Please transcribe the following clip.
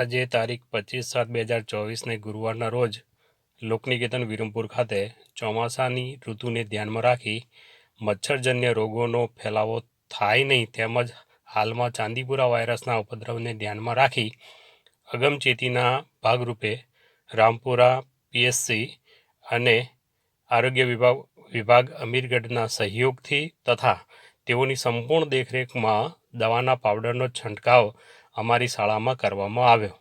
આજે તારીખ પચીસ સાત બે હજાર ચોવીસને ગુરુવારના રોજ લોકનિકેતન વિરમપુર ખાતે ચોમાસાની ઋતુને ધ્યાનમાં રાખી મચ્છરજન્ય રોગોનો ફેલાવો થાય નહીં તેમજ હાલમાં ચાંદીપુરા વાયરસના ઉપદ્રવને ધ્યાનમાં રાખી અગમચેતીના ભાગરૂપે રામપુરા, પીએસસી અને આરોગ્ય વિભાગ વિભાગ અમીરગઢના સહયોગથી તથા તેઓની સંપૂર્ણ દેખરેખમાં દવાના પાવડરનો છંટકાવ અમારી શાળામાં કરવામાં આવ્યો.